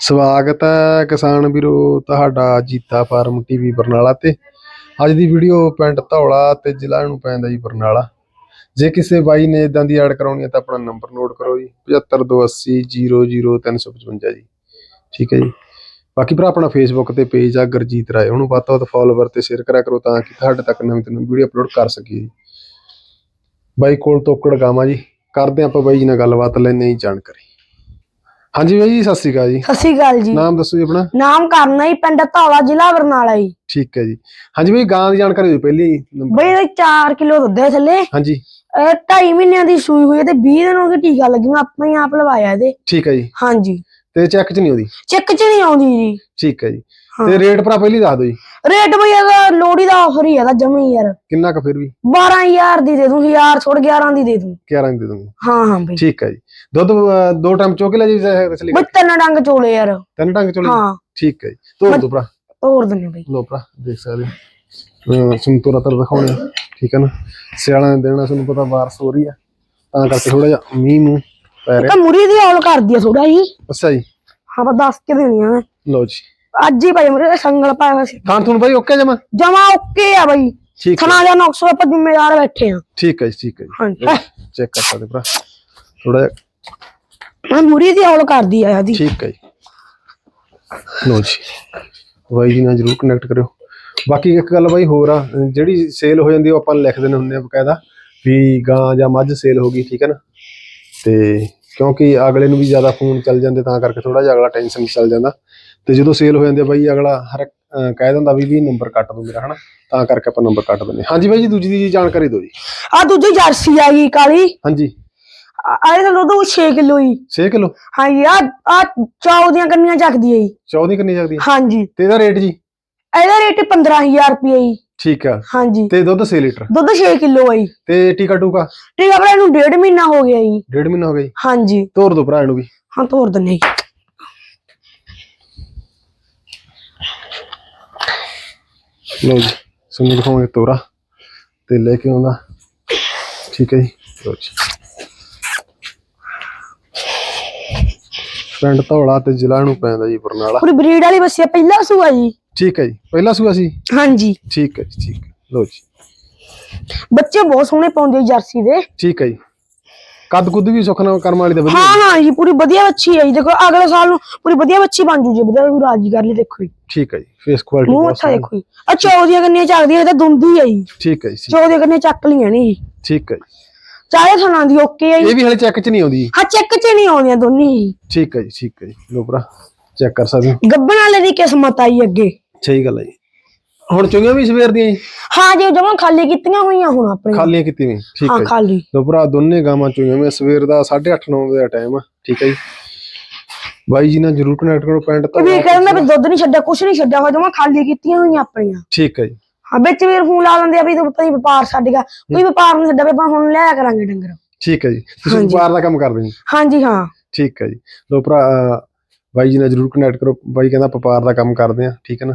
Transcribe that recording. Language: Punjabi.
ਸਵਾਗਤ ਹੈ ਕਿਸਾਨ ਵੀਰੋ ਤੁਹਾਡਾ ਜੀਤਾ ਫਾਰਮ ਟੀਵੀ ਬਰਨਾਲਾ ਤੇ। ਅੱਜ ਦੀ ਵੀਡੀਓ ਪਿੰਡ ਧੌਲਾ ਤੇ ਜ਼ਿਲ੍ਹਾ ਨੂੰ ਪੈਂਦਾ ਜੀ ਬਰਨਾਲਾ। ਜੇ ਕਿਸੇ ਬਾਈ ਨੇ ਇਦਾਂ ਦੀ ਐਡ ਕਰਾਉਣੀ ਹੈ ਤਾਂ ਆਪਣਾ ਨੰਬਰ ਨੋਟ ਕਰੋ ਜੀ 7528000355 ਜੀ। ਠੀਕ ਹੈ ਜੀ। ਬਾਕੀ ਭਰਾ ਆਪਣਾ ਫੇਸਬੁੱਕ ਤੇ ਪੇਜ ਆ, ਗੁਰਜੀਤ ਰਾਏ, ਉਹਨੂੰ ਵੱਧ ਤੋਂ ਵੱਧ ਫਾਲੋਵਰ ਤੇ ਸ਼ੇਅਰ ਕਰਿਆ ਕਰੋ ਤਾਂ ਕਿ ਤੁਹਾਡੇ ਤੱਕ ਨਵੀਂ ਤੋਂ ਨਵੀਂ ਵੀਡੀਓ ਅਪਲੋਡ ਕਰ ਸਕੀਏ ਜੀ। ਬਾਈ ਕੋਲ ਤੋਕੜ ਗਾਵਾਂ ਜੀ, ਕਰਦੇ ਆਪਾਂ ਬਾਈ ਜੀ ਨਾਲ ਗੱਲਬਾਤ ਲੈਣੇ ਜੀ ਜਾਣਕਾਰੀ। ਹਾਂਜੀ ਬਾਈ ਜੀ ਸਤਿ ਸ਼੍ਰੀ ਅਕਾਲ ਜੀ। ਸਤਿ ਸ਼੍ਰੀ ਅਕਾਲ ਜੀ। ਨਾਮ ਦੱਸੋ ਜੀ ਆਪਣਾ। ਨਾਮ ਕਰਨਾ ਹੀ ਪਿੰਡ ਧੌਲਾ ਜ਼ਿਲ੍ਹਾ ਬਰਨਾਲਾ ਜੀ। ਠੀਕ ਹੈ ਜੀ। ਹਾਂਜੀ ਬਈ ਗਾਂ ਦੀ ਜਾਣਕਾਰੀ ਦਿਓ ਪਹਿਲੀ ਨੰਬਰ। ਬਈ ਇਹਦੇ 4 ਕਿਲੋ ਦੁੱਧ ਹੈ ਥੱਲੇ। ਹਾਂਜੀ। ਇਹ 2.5 ਮਹੀਨਿਆਂ ਦੀ ਸੂਈ ਹੋਈ ਹੈ ਤੇ 20 ਦਿਨ ਹੋ ਗਏ ਟੀਕਾ ਲੱਗਿਆ ਆਪਣੇ ਆਪ ਲਵਾਇਆ ਇਹਦੇ। ਠੀਕ ਹੈ ਜੀ। ਹਾਂਜੀ। ਤੇ ਚੈੱਕ ਚ ਨਹੀਂ ਆਉਂਦੀ? ਚੈੱਕ ਚ ਨਹੀਂ ਆਉਂਦੀ ਜੀ। ਠੀਕ ਹੈ ਜੀ। ਹਾਂ। ਤੇ ਰੇਟ ਭਰਾ ਪਹਿਲੀ ਦੱਸ ਦਿਓ ਜੀ। ਰੇਟ ਬਈ ਇਹਦਾ ਲੋੜੀ ਦਾ ਆਫਰ ਹੀ ਹੈ ਦਾ ਜਮੀ ਯਾਰ। ਕਿੰਨਾ ਕੁ ਫਿਰ ਵੀ? 12000 ਦੀ ਦੇ ਦੂੰ 1000 ਛੋੜ 11 ਦੀ ਦੇ ਦੂੰ। 11 ਦੀ ਦੇ ਦੂੰਗਾ। ਹਾਂ ਹਾਂ ਬਈ। ਠੀਕ ਹੈ ਜੀ। ਦੁੱਧ ਅਹ, ਦੋ ਟਾਈਮ ਚੋਕੇ ਲੈ ਜੀ ਬਈ ਤਿੰਨ ਡੰਗ ਚੋਲੇ ਯਾਰ। ਤਿੰਨ ਟੰਗ ਚੋਲੇ? ਹਾਂ। ਠੀਕ ਹੈ ਜੀ। ਤੋੜ ਦੋ ਭਰਾ। ਤੋੜ ਦਿੰਨੇ ਬਈ। ਲੋ ਭਰਾ ਦੇਖ ਸਕਦੇ ਹੋ। ਸੰਤੋਰਾ ਤਰ ਦਿਖਾਉਣੇ ਠੀਕ ਹੈ ਨਾ? ਸਿਆਲਾਂ ਦੇ ਦੇਣਾ ਤੁਹਾਨੂੰ ਪਤਾ ਬਾਰਿਸ਼ ਹੋ ਰਹੀ ਆ। ਤਾਂ ਕਰਕੇ ਥੋੜਾ ਜਿਹਾ ਮੀਂਹ ਪੈ ਰਿਹਾ। ਤਾਂ ਮੁਰੀ ਦੀ ਔਲ ਕਰਦੀ ਆ ਥੋੜਾ ਜੀ। ਅੱਛਾ ਜੀ। ਹਾਂ ਬਸ ਦੱਸ ਕੇ ਦੇਣੀ ਆ ਲੋ ਜੀ। ਅੱਜ ਹੀ ਭਾਈ ਮੁਰੀ ਸੰਗਲ ਪਾਇਆ ਹੋਇਆ ਸੀ। ਖਾਣ ਤੁਹਾਨੂੰ ਬਾਈ ਓਕੇ ਜਮਾ? ਜਮਾ ਓਕੇ ਆ ਬਈ। ਠੀਕ ਹੈ। ਥਣਾ ਜਾਂ ਨੌਕਸ ਆਪਾਂ ਜ਼ਿੰਮੇਵਾਰ ਬੈਠੇ ਆ। ਠੀਕ ਹੈ ਜੀ ਠੀਕ ਹੈ ਹਾਂਜੀ। ਚੈੱਕ ਕਰ ਸਕਦੇ ਭਰਾ। ਥੋੜਾ ਮੈਂ ਮੁਰੀ ਦੀ ਔਲ ਕਰਦੀ ਆ ਇਹਦੀ। ਠੀਕ ਹੈ ਜੀ। ਲੋ ਜੀ। ਬਾਈ ਜੀ ਨਾਲ ਜਰੂਰ ਕਨੈਕਟ ਕਰਿਓ। ਬਾਕੀ ਇੱਕ ਗੱਲ ਬਾਈ ਹੋਰ ਆ ਜਿਹੜੀ ਸੇਲ ਹੋ ਜਾਂਦੀ ਉਹ ਆਪਾਂ ਲਿਖ ਦਿੰਦੇ ਹੁੰਦੇ ਆ ਬਕਾਇਦਾ। ਵੀ ਗਾਂ ਜਾਂ ਮੱਝ ਸੇਲ ਹੋ ਗਈ ਠੀਕ ਹੈ ਨਾ? ਤੇ ਕਿਉਂਕਿ ਅਗਲੇ ਨੂੰ ਵੀ ਜ਼ਿਆਦਾ ਫੋਨ ਚੱਲ ਜਾਂਦੇ ਤਾਂ ਕਰਕੇ ਥੋੜਾ ਜਿਹਾ ਅਗਲਾ ਟੈਨਸ਼ਨ ਚੱਲ ਜਾਂਦਾ। ਤੇ ਜਦੋਂ ਸੇਲ ਹੋ ਜਾਂਦੀ ਬਾਈ ਅਗਲਾ ਹਰ ਕਹਿ ਦਿੰਦਾ ਵੀ ਵੀ ਨੰਬਰ ਕੱਟ ਦੋ ਮੇਰਾ ਹਨਾ? ਤਾਂ ਕਰਕੇ ਆਪਾਂ ਨੰਬਰ ਕੱਟ ਦਿੰਦੇ ਹਾਂ। ਹਾਂਜੀ ਬਾਈ ਜੀ ਦੂਜੀ ਦੀ ਜਾਣਕਾਰੀ ਦਿਓ ਜੀ। ਆ ਦੂਜੀ ਜਰਸੀ ਆ ਗਈ ਕਾਲੀ। ਹਾਂਜੀ। ਆ ਆ ਇਹਦਾ ਦੁੱਧ 6 ਕਿਲੋ ਹੀ 6 ਕਿਲੋ? ਹਾਂਜੀ ਆ ਆ ਚਾਉ ਦੀਆਂ ਕੰਨੀਆਂ ਚੱਕਦੀ ਆ ਜੀ। 14 ਕਿੰਨੀ ਜਾਂਦੀ ਹੈ ਹਾਂਜੀ। ਤੇ ਇਹਦਾ ਰੇਟ ਜੀ? ਇਹਦਾ ਰੇਟ 15000 ਰੁਪਏ ਜੀ। ਠੀਕ ਆ। ਹਾਂਜੀ। ਤੇ ਦੁੱਧ 6 ਲੀਟਰ? ਦੁੱਧ 6 ਕਿਲੋ ਆ ਜੀ। ਤੇ ਟੀਕਾ ਟੂਕਾ? ਠੀਕ ਆ ਭਰਾ ਇਹਨੂੰ ਡੇਢ ਮਹੀਨਾ ਹੋ ਗਿਆ ਜੀ। ਡੇਢ ਮਹੀਨਾ ਹੋ ਗਿਆ ਜੀ? ਹਾਂਜੀ। ਤੋਰ ਦੋ ਭਰਾ ਇਹਨੂੰ ਵੀ। ਹਾਂ ਤੋਰ ਦਿੰਨੇ ਜੀ। ਲਓ ਜੀ ਤੁਹਾਨੂੰ ਦਿਖਾਉਂਗੇ ਤੋਰਾ। ਤੇ ਲੈ ਕੇ ਆਉਂਦਾ। ਠੀਕ ਹੈ ਜੀ। ਲਓ ਜੀ। ਪਿੰਡ ਧੌਲਾ ਤੇ ਜ਼ਿਲ੍ਹਾ ਨੂੰ ਪੈਂਦਾ ਜੀ ਬਰਨਾਲਾ। ਪੂਰੀ ਬਰੀਡ ਵਾਲੀ ਬੱਸੀ ਪਹਿਲਾ ਸੂਆ ਜੀ। ਠੀਕ ਹੈ ਜੀ। ਪਹਿਲਾ ਸੂਆ ਸੀ? ਹਾਂਜੀ। ਠੀਕ ਹੈ ਜੀ ਠੀਕ ਹੈ। ਲਓ ਜੀ। ਬੱਚੇ ਬਹੁਤ ਸੋਹਣੇ ਪਾਉਂਦੇ ਜੀ ਜਰਸੀ ਦੇ। ਠੀਕ ਹੈ ਜੀ। ਕੱਦ ਕੁੱਦ ਵੀ ਸੁਖਨਾ ਕਰਮ ਵਾਲੀ ਦਾ ਵਧੀਆ ਹਾਂ ਹਾਂ ਜੀ ਪੂਰੀ ਵਧੀਆ ਬੱਚੀ ਹੈ ਜੀ। ਦੇਖੋ ਅਗਲੇ ਸਾਲ ਨੂੰ ਪੂਰੀ ਵਧੀਆ ਬੱਚੀ ਬਣ ਜੂ ਜੀ। ਵਧੀਆ ਰਾਜੀ ਕਰ ਲਈ ਦੇਖੋ ਜੀ। ਠੀਕ ਹੈ ਜੀ। ਫੇਸ ਕੁਆਲਿਟੀ ਮੂੰਹ ਬਹੁਤ ਅੱਛਾ ਦੇਖੋ ਜੀ। ਆ ਚੌ ਦੀਆਂ ਕੰਨੀਆਂ ਚੱਕਦੀਆਂ ਇਹ ਤਾਂ ਦੁੰਦੀ ਹੈ ਜੀ। ਠੀਕ ਹੈ ਜੀ ਠੀਕ- ਚੌ ਦੀਆਂ ਕੰਨੀਆਂ ਚੱਕ ਲੀਆਂ ਨੇ ਜੀ ਠੀਕ ਹੈ ਜੀ। ਚਾਹੇ ਥਣਾ ਦੀ ਓਕੇ ਹੈ ਜੀ। ਇਹ ਵੀ ਹਲੇ ਚੈੱਕ ਚ ਨਹੀਂ ਆਉਂਦੀ। ਹਾਂ ਚੈੱਕ ਚ ਨਹੀਂ ਆਉਂਦੀਆਂ ਦੋਨੇ ਜੀ ਠੀਕ ਹੈ ਜੀ ਠੀਕ ਹੈ ਜੀ। ਲਓ ਭਰਾ ਚੈੱਕ ਕਰ ਸਕਦੇ ਹੋ। ਗੱਬਣ ਵਾਲੇ ਦੀ ਕਿਸਮਤ ਆਈ ਅੱਗੇ। ਸਹੀ ਗੱਲ ਹੈ ਜੀ। ਹੁਣ ਚੁੰਗੀਆਂ ਵੀ ਸਵੇਰ ਦੀਆਂ ਜੀ? ਹਾਂ ਜੀ ਜਮਾਂ ਖਾਲੀ ਕੀਤੀਆਂ ਹੋਈਆਂ ਹੁਣ ਆਪਣੇ। ਖਾਲੀਆਂ ਕੀਤੀ ਵੀ ਠੀਕ ਹੈ ਹਾਂ ਜੀ। ਖਾਲੀ। ਲੋ ਭਰਾ ਦੋਨੇ ਗਾਵਾਂ ਚੋਈਆਂ ਮੈਂ ਸਵੇਰ ਦਾ 8:30 9 ਵਜੇ ਦਾ ਟਾਈਮ ਆ ਠੀਕ ਹੈ ਜੀ। ਬਾਈ ਜੀ ਨਾਲ ਜਰੂਰ ਕਨੈਕਟ ਕਰੋ ਪਿੰਡ ਇਹ ਵੀ ਤੋਂ ਕਹਿੰਦਾ ਵੀ ਦੁੱਧ ਨਹੀਂ ਛੱਡਿਆ ਕੁਛ ਨਹੀਂ ਛੱਡਿਆ ਹੋਇਆ ਜਮਾਂ ਖਾਲੀ ਕੀਤੀਆਂ ਹੋਈਆਂ ਆਪਣੀਆਂ। ਠੀਕ ਹੈ ਜੀ। ਹਾਂ ਵਿੱਚ ਵੀਰ ਫੋਨ ਲਾ ਲੈਂਦੇ ਆ ਵੀ ਤੂੰ ਪਤਾ ਨੀ ਵਪਾਰ ਛੱਡ ਗਿਆ ਕੋਈ ਵਪਾਰ ਨਹੀਂ ਛੱਡਿਆ ਵੀ ਆਪਾਂ ਹੁਣ ਲਿਆ ਕਰਾਂਗੇ ਡੰਗਰ। ਠੀਕ ਹੈ ਜੀ। ਤੁਸੀਂ ਹਾਂਜੀ। ਵਪਾਰ ਦਾ ਕੰਮ ਕਰਦੇ ਜੀ। ਹਾਂਜੀ ਹਾਂ। ਠੀਕ ਹੈ ਜੀ। ਲੋ ਭਰਾ ਅਹ, ਬਾਈ ਜੀ ਨਾਲ ਜਰੂਰ ਕਨੈਕਟ ਕਰੋ। ਬਾਈ ਕਹਿੰਦਾ ਵਪਾਰ ਦਾ ਕੰਮ ਕਰਦੇ ਆ ਠੀਕ ਹੈ ਨਾ।